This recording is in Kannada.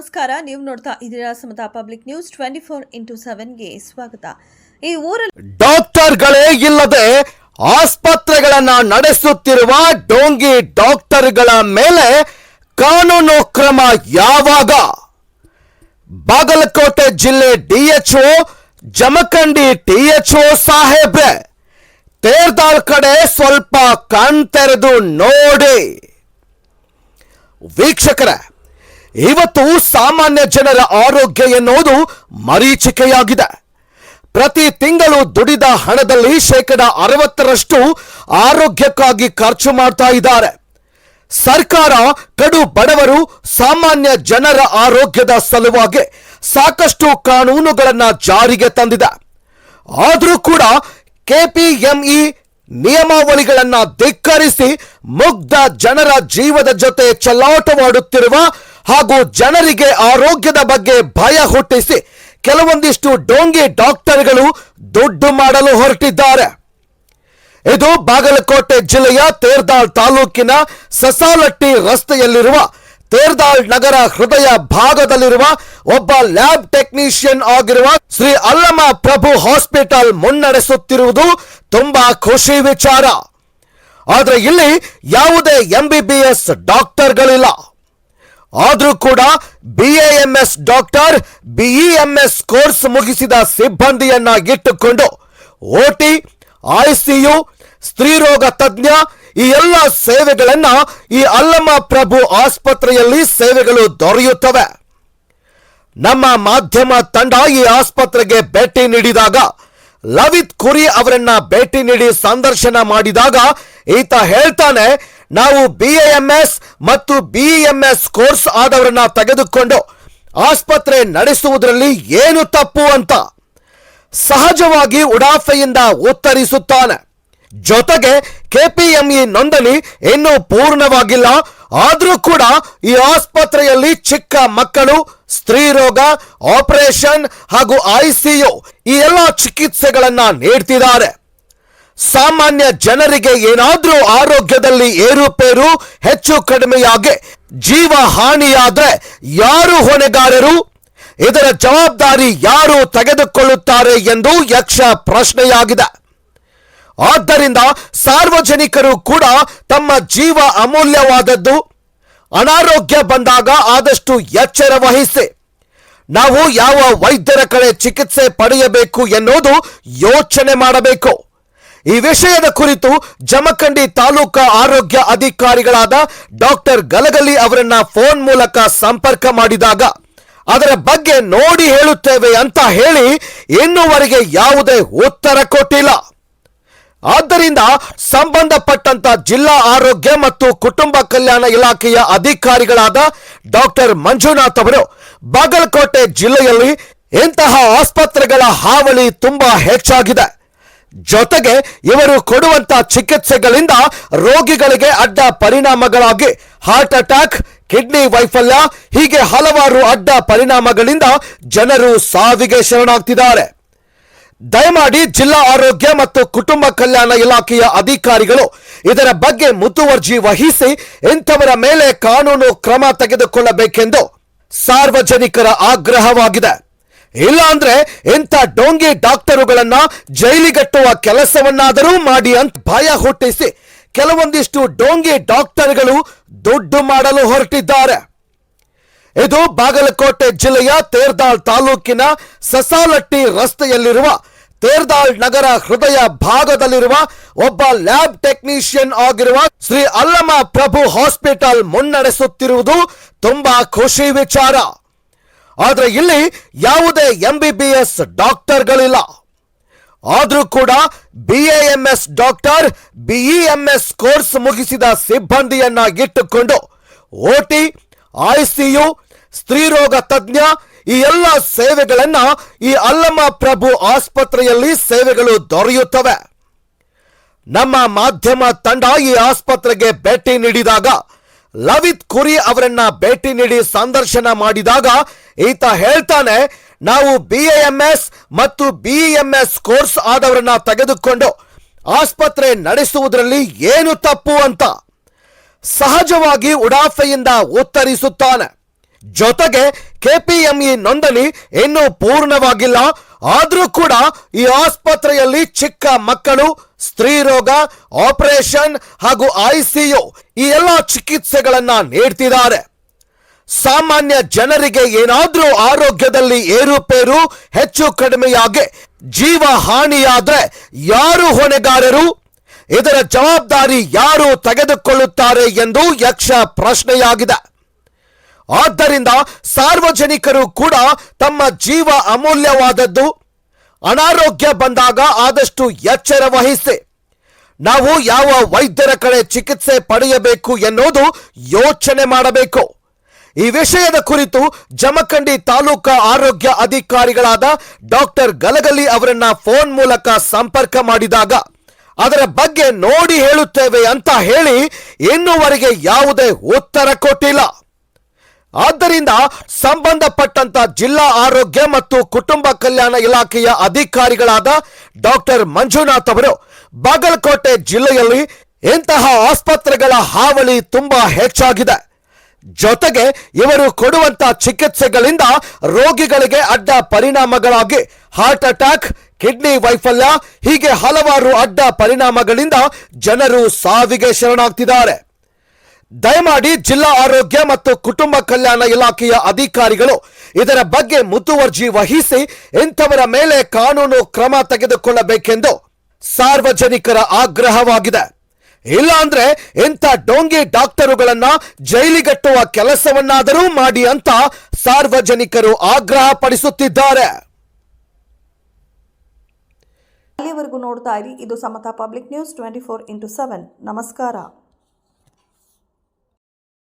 ನಮಸ್ಕಾರ. ನೀವು ನೋಡ್ತಾ ಇದೀರಾ Samata public news twenty four into ಸೆವೆನ್ಗೆ ಸ್ವಾಗತ. ಈ ಊರಲ್ಲಿ ಡಾಕ್ಟರ್ಗಳೇ ಇಲ್ಲದೆ ಆಸ್ಪತ್ರೆಗಳನ್ನ ನಡೆಸುತ್ತಿರುವ ಡೋಂಗಿ ಡಾಕ್ಟರ್ಗಳ ಮೇಲೆ ಕಾನೂನು ಕ್ರಮ ಯಾವಾಗ? ಬಾಗಲಕೋಟೆ ಜಿಲ್ಲೆ ಡಿಎಚ್ಒ ಜಮಖಂಡಿ ಟಿಎಚ್ಒ ಸಾಹೇಬ್ರೆ, ತೇರ್ದಾಳ್ ಕಡೆ ಸ್ವಲ್ಪ ಕಣ್ ತೆರೆದು ನೋಡಿ. ವೀಕ್ಷಕರೇ ಇವತ್ತು ಸಾಮಾನ್ಯ ಜನರ ಆರೋಗ್ಯ ಎನ್ನುವುದು ಮರೀಚಿಕೆಯಾಗಿದೆ. ಪ್ರತಿ ತಿಂಗಳು ದುಡಿದ ಹಣದಲ್ಲಿ ಶೇಕಡ ಅರವತ್ತರಷ್ಟು ಆರೋಗ್ಯಕ್ಕಾಗಿ ಖರ್ಚು ಮಾಡ್ತಾ ಇದ್ದಾರೆ. ಸರ್ಕಾರ ಕಡು ಬಡವರು ಸಾಮಾನ್ಯ ಜನರ ಆರೋಗ್ಯದ ಸಲುವಾಗಿ ಸಾಕಷ್ಟು ಕಾನೂನುಗಳನ್ನು ಜಾರಿಗೆ ತಂದಿದೆ. ಆದರೂ ಕೂಡ ಕೆಪಿಎಂಇ ನಿಯಮಾವಳಿಗಳನ್ನು ಧಿಕ್ಕರಿಸಿ ಮುಗ್ಧ ಜನರ ಜೀವದ ಜೊತೆ ಚೆಲ್ಲಾಟವಾಡುತ್ತಿರುವ ಹಾಗೂ ಜನರಿಗೆ ಆರೋಗ್ಯದ ಬಗ್ಗೆ ಭಯ ಹುಟ್ಟಿಸಿ ಕೆಲವೊಂದಿಷ್ಟು ಡೋಂಗಿ ಡಾಕ್ಟರ್ಗಳು ದುಡ್ಡು ಮಾಡಲು ಹೊರಟಿದ್ದಾರೆ. ಇದು ಬಾಗಲಕೋಟೆ ಜಿಲ್ಲೆಯ ತೇರ್ದಾಳ್ ತಾಲೂಕಿನ ಸಸಾಲಟ್ಟಿ ರಸ್ತೆಯಲ್ಲಿರುವ ತೇರ್ದಾಳ್ ನಗರ ಹೃದಯ ಭಾಗದಲ್ಲಿರುವ ಒಬ್ಬ ಲ್ಯಾಬ್ ಟೆಕ್ನಿಷಿಯನ್ ಆಗಿರುವ ಶ್ರೀ ಅಲ್ಲಮ ಪ್ರಭು ಹಾಸ್ಪಿಟಲ್ ಮುನ್ನಡೆಸುತ್ತಿರುವುದು ತುಂಬಾ ಖುಷಿ ವಿಚಾರ. ಆದರೆ ಇಲ್ಲಿ ಯಾವುದೇ ಎಂಬಿಬಿಎಸ್ ಡಾಕ್ಟರ್ಗಳಿಲ್ಲ. ಆದ್ರೂ ಕೂಡ ಬಿಎಎಂಎಸ್ ಡಾಕ್ಟರ್ ಬಿಇಎಂಎಸ್ ಕೋರ್ಸ್ ಮುಗಿಸಿದ ಸಿಬ್ಬಂದಿಯನ್ನ ಇಟ್ಟುಕೊಂಡು ಓಟಿ ಐಸಿಯು ಸ್ತ್ರೀರೋಗ ತಜ್ಞ, ಈ ಎಲ್ಲ ಸೇವೆಗಳನ್ನ ಈ ಅಲ್ಲಮ ಪ್ರಭು ಆಸ್ಪತ್ರೆಯಲ್ಲಿ ಸೇವೆಗಳು ದೊರೆಯುತ್ತವೆ. ನಮ್ಮ ಮಾಧ್ಯಮ ತಂಡ ಈ ಆಸ್ಪತ್ರೆಗೆ ಭೇಟಿ ನೀಡಿದಾಗ ಲವಿತ್ ಕುರಿ ಅವರನ್ನ ಭೇಟಿ ನೀಡಿ ಸಂದರ್ಶನ ಮಾಡಿದಾಗ ಈತ ಹೇಳ್ತಾನೆ, ನಾವು ಬಿಎಎಂಎಸ್ ಮತ್ತು ಬಿಇಎಂಎಸ್ ಕೋರ್ಸ್ ಆದವರನ್ನ ತೆಗೆದುಕೊಂಡು ಆಸ್ಪತ್ರೆ ನಡೆಸುವುದರಲ್ಲಿ ಏನು ತಪ್ಪು ಅಂತ ಸಹಜವಾಗಿ ಉಡಾಫೆಯಿಂದ ಉತ್ತರಿಸುತ್ತಾನೆ. ಜೊತೆಗೆ ಕೆಪಿಎಂಇ ನೋಂದಣಿ ಇನ್ನೂ ಪೂರ್ಣವಾಗಿಲ್ಲ. ಆದರೂ ಕೂಡ ಈ ಆಸ್ಪತ್ರೆಯಲ್ಲಿ ಚಿಕ್ಕ ಮಕ್ಕಳು, ಸ್ತ್ರೀ ರೋಗ, ಆಪರೇಷನ್ ಹಾಗೂ ಐಸಿಯು ಈ ಎಲ್ಲ ಚಿಕಿತ್ಸೆಗಳನ್ನ ನೀಡ್ತಿದ್ದಾರೆ. ಸಾಮಾನ್ಯ ಜನರಿಗೆ ಏನಾದರೂ ಆರೋಗ್ಯದಲ್ಲಿ ಏರುಪೇರು ಹೆಚ್ಚು ಕಡಿಮೆಯಾಗಿ ಜೀವ ಹಾನಿಯಾದರೆ ಯಾರು ಹೊಣೆಗಾರರು? ಇದರ ಜವಾಬ್ದಾರಿ ಯಾರು ತೆಗೆದುಕೊಳ್ಳುತ್ತಾರೆ ಎಂದು ಯಕ್ಷ ಪ್ರಶ್ನೆಯಾಗಿದೆ. ಆದ್ದರಿಂದ ಸಾರ್ವಜನಿಕರು ಕೂಡ ತಮ್ಮ ಜೀವ ಅಮೂಲ್ಯವಾದದ್ದು. ಅನಾರೋಗ್ಯ ಬಂದಾಗ ಆದಷ್ಟು ಎಚ್ಚರ ವಹಿಸಿ. ನಾವು ಯಾವ ವೈದ್ಯರ ಕಡೆ ಚಿಕಿತ್ಸೆ ಪಡೆಯಬೇಕು ಎನ್ನುವುದು ಯೋಚನೆ ಮಾಡಬೇಕು. ಈ ವಿಷಯದ ಕುರಿತು ಜಮಖಂಡಿ ತಾಲೂಕಾ ಆರೋಗ್ಯ ಅಧಿಕಾರಿಗಳಾದ ಡಾಕ್ಟರ್ ಗಲಗಲಿ ಅವರನ್ನ ಫೋನ್ ಮೂಲಕ ಸಂಪರ್ಕ ಮಾಡಿದಾಗ, ಅದರ ಬಗ್ಗೆ ನೋಡಿ ಹೇಳುತ್ತೇವೆ ಅಂತ ಹೇಳಿ ಇನ್ನುವರೆಗೆ ಯಾವುದೇ ಉತ್ತರ ಕೊಟ್ಟಿಲ್ಲ. ಆದ್ದರಿಂದ ಸಂಬಂಧಪಟ್ಟಂತ ಜಿಲ್ಲಾ ಆರೋಗ್ಯ ಮತ್ತು ಕುಟುಂಬ ಕಲ್ಯಾಣ ಇಲಾಖೆಯ ಅಧಿಕಾರಿಗಳಾದ ಡಾಕ್ಟರ್ ಮಂಜುನಾಥ್ ಅವರು ಬಾಗಲಕೋಟೆ ಜಿಲ್ಲೆಯಲ್ಲಿ ಇಂತಹ ಆಸ್ಪತ್ರೆಗಳ ಹಾವಳಿ ತುಂಬಾ ಹೆಚ್ಚಾಗಿದೆ. ಜೊತೆಗೆ ಇವರು ಕೊಡುವಂತ ಚಿಕಿತ್ಸೆಗಳಿಂದ ರೋಗಿಗಳಿಗೆ ಅಡ್ಡ ಪರಿಣಾಮಗಳಾಗಿ ಹಾರ್ಟ್ ಅಟ್ಯಾಕ್, ಕಿಡ್ನಿ ವೈಫಲ್ಯ, ಹೀಗೆ ಹಲವಾರು ಅಡ್ಡ ಪರಿಣಾಮಗಳಿಂದ ಜನರು ಸಾವಿಗೆ ಶರಣಾಗ್ತಿದ್ದಾರೆ. ದಯಮಾಡಿ ಜಿಲ್ಲಾ ಆರೋಗ್ಯ ಮತ್ತು ಕುಟುಂಬ ಕಲ್ಯಾಣ ಇಲಾಖೆಯ ಅಧಿಕಾರಿಗಳು ಇದರ ಬಗ್ಗೆ ಮುತುವರ್ಜಿ ವಹಿಸಿ ಇಂಥವರ ಮೇಲೆ ಕಾನೂನು ಕ್ರಮ ತೆಗೆದುಕೊಳ್ಳಬೇಕೆಂದು ಸಾರ್ವಜನಿಕರ ಆಗ್ರಹವಾಗಿದೆ. ಇಲ್ಲ ಅಂದ್ರೆ ಇಂಥ ಡೋಂಗಿ ಡಾಕ್ಟರುಗಳನ್ನ ಜೈಲಿಗಟ್ಟುವ ಕೆಲಸವನ್ನಾದರೂ ಮಾಡಿ ಅಂತ ಭಯ ಹುಟ್ಟಿಸಿ ಕೆಲವೊಂದಿಷ್ಟು ಡೋಂಗಿ ಡಾಕ್ಟರ್ಗಳು ದುಡ್ಡು ಮಾಡಲು ಹೊರಟಿದ್ದಾರೆ. ಇದು ಬಾಗಲಕೋಟೆ ಜಿಲ್ಲೆಯ ತೇರ್ದಾಳ್ ತಾಲೂಕಿನ ಸಸಾಲಟ್ಟಿ ರಸ್ತೆಯಲ್ಲಿರುವ ತೇರ್ದಾಳ್ ನಗರ ಹೃದಯ ಭಾಗದಲ್ಲಿರುವ ಒಬ್ಬ ಲ್ಯಾಬ್ ಟೆಕ್ನಿಷಿಯನ್ ಆಗಿರುವ ಶ್ರೀ ಅಲ್ಲಮ ಪ್ರಭು ಹಾಸ್ಪಿಟಲ್ ಮುನ್ನಡೆಸುತ್ತಿರುವುದು ತುಂಬಾ ಖುಷಿ ವಿಚಾರ. ಆದ್ರೆ ಇಲ್ಲಿ ಯಾವುದೇ ಎಂ ಬಿ ಬಿ ಎಸ್ ಡಾಕ್ಟರ್ಗಳಿಲ್ಲ. ಆದರೂ ಕೂಡ B M S doctor B E M S course ಮುಗಿಸಿದ ಸಿಬ್ಬಂದಿಯನ್ನ ಇಟ್ಟುಕೊಂಡು ಓಟಿ ಐಸಿಯು ಸ್ತ್ರೀರೋಗ ತಜ್ಞ ಈ ಎಲ್ಲ ಸೇವೆಗಳನ್ನ ಈ ಅಲ್ಲಮ ಪ್ರಭು ಆಸ್ಪತ್ರೆಯಲ್ಲಿ ಸೇವೆಗಳು ದೊರೆಯುತ್ತವೆ. ನಮ್ಮ ಮಾಧ್ಯಮ ತಂಡ ಈ ಆಸ್ಪತ್ರೆಗೆ ಭೇಟಿ ನೀಡಿದಾಗ ಲವಿತ್ ಕುರಿ ಅವರನ್ನ ಭೇಟಿ ನೀಡಿ ಸಂದರ್ಶನ ಮಾಡಿದಾಗ ಈತ ಹೇಳ್ತಾನೆ, ನಾವು ಬಿಎಎಂಎಸ್ ಮತ್ತು ಬಿಇಎಂಎಸ್ ಕೋರ್ಸ್ ಆದವರನ್ನ ತೆಗೆದುಕೊಂಡು ಆಸ್ಪತ್ರೆ ನಡೆಸುವುದರಲ್ಲಿ ಏನು ತಪ್ಪು ಅಂತ ಸಹಜವಾಗಿ ಉಡಾಫೆಯಿಂದ ಉತ್ತರಿಸುತ್ತಾನೆ. ಜೊತೆಗೆ ಕೆಪಿಎಂಇ ನೋಂದಣಿ ಇನ್ನೂ ಪೂರ್ಣವಾಗಿಲ್ಲ, ಆದ್ರೂ ಕೂಡ ಈ ಆಸ್ಪತ್ರೆಯಲ್ಲಿ ಚಿಕ್ಕ ಮಕ್ಕಳು ಸ್ತ್ರೀ ರೋಗ, ಆಪರೇಷನ್ ಹಾಗೂ ಐಸಿಯು ಈ ಎಲ್ಲ ಚಿಕಿತ್ಸೆಗಳನ್ನ ನೀಡ್ತಿದ್ದಾರೆ. ಸಾಮಾನ್ಯ ಜನರಿಗೆ ಏನಾದ್ರೂ ಆರೋಗ್ಯದಲ್ಲಿ ಏರುಪೇರು ಹೆಚ್ಚು ಕಡಿಮೆಯಾಗಿ ಜೀವ ಹಾನಿಯಾದ್ರೆ ಯಾರು ಹೊಣೆಗಾರರು? ಇದರ ಜವಾಬ್ದಾರಿ ಯಾರು ತೆಗೆದುಕೊಳ್ಳುತ್ತಾರೆ ಎಂದು ಯಕ್ಷ ಪ್ರಶ್ನೆಯಾಗಿದೆ. ಆದ್ದರಿಂದ ಸಾರ್ವಜನಿಕರು ಕೂಡ ತಮ್ಮ ಜೀವ ಅಮೂಲ್ಯವಾದದ್ದು. ಅನಾರೋಗ್ಯ ಬಂದಾಗ ಆದಷ್ಟು ಎಚ್ಚರ ವಹಿಸಿ. ನಾವು ಯಾವ ವೈದ್ಯರ ಕಡೆ ಚಿಕಿತ್ಸೆ ಪಡೆಯಬೇಕು ಎನ್ನುವುದು ಯೋಚನೆ ಮಾಡಬೇಕು. ಈ ವಿಷಯದ ಕುರಿತು ಜಮಖಂಡಿ ತಾಲೂಕಾ ಆರೋಗ್ಯ ಅಧಿಕಾರಿಗಳಾದ ಡಾಕ್ಟರ್ ಗಲಗಲಿ ಅವರನ್ನ ಫೋನ್ ಮೂಲಕ ಸಂಪರ್ಕ ಮಾಡಿದಾಗ, ಅದರ ಬಗ್ಗೆ ನೋಡಿ ಹೇಳುತ್ತೇವೆ ಅಂತ ಹೇಳಿ ಇನ್ನುವರೆಗೆ ಯಾವುದೇ ಉತ್ತರ ಕೊಟ್ಟಿಲ್ಲ. ಆದ್ದರಿಂದ ಸಂಬಂಧಪಟ್ಟಂತ ಜಿಲ್ಲಾ ಆರೋಗ್ಯ ಮತ್ತು ಕುಟುಂಬ ಕಲ್ಯಾಣ ಇಲಾಖೆಯ ಅಧಿಕಾರಿಗಳಾದ ಡಾಕ್ಟರ್ ಮಂಜುನಾಥ್ ಅವರು ಬಾಗಲಕೋಟೆ ಜಿಲ್ಲೆಯಲ್ಲಿ ಇಂತಹ ಆಸ್ಪತ್ರೆಗಳ ಹಾವಳಿ ತುಂಬಾ ಹೆಚ್ಚಾಗಿದೆ. ಜೊತೆಗೆ ಇವರು ಕೊಡುವಂತ ಚಿಕಿತ್ಸೆಗಳಿಂದ ರೋಗಿಗಳಿಗೆ ಅಡ್ಡ ಪರಿಣಾಮಗಳಾಗಿ ಹಾರ್ಟ್ ಅಟ್ಯಾಕ್, ಕಿಡ್ನಿ ವೈಫಲ್ಯ ಹೀಗೆ ಹಲವಾರು ಅಡ್ಡ ಪರಿಣಾಮಗಳಿಂದ ಜನರು ಸಾವಿಗೆ ಶರಣಾಗ್ತಿದ್ದಾರೆ. ದಯಮಾಡಿ ಜಿಲ್ಲಾ ಆರೋಗ್ಯ ಮತ್ತು ಕುಟುಂಬ ಕಲ್ಯಾಣ ಇಲಾಖೆಯ ಅಧಿಕಾರಿಗಳು ಇದರ ಬಗ್ಗೆ ಮುತುವರ್ಜಿ ವಹಿಸಿ ಇಂಥವರ ಮೇಲೆ ಕಾನೂನು ಕ್ರಮ ತೆಗೆದುಕೊಳ್ಳಬೇಕೆಂದು ಸಾರ್ವಜನಿಕರ ಆಗ್ರಹವಾಗಿದೆ. ಇಲ್ಲಾಂದ್ರೆ ಇಂಥ ಡೋಂಗಿ ಡಾಕ್ಟರುಗಳನ್ನ ಜೈಲಿಗಟ್ಟುವ ಕೆಲಸವನ್ನಾದರೂ ಮಾಡಿ ಅಂತ ಸಾರ್ವಜನಿಕರು ಆಗ್ರಹ ಪಡಿಸುತ್ತಿದ್ದಾರೆ ಅಲ್ಲಿವರೆಗೂ ನೋಡ್ತಾ ಇರಿ, ಇದು Samata public news twenty four into seven. ನಮಸ್ಕಾರ.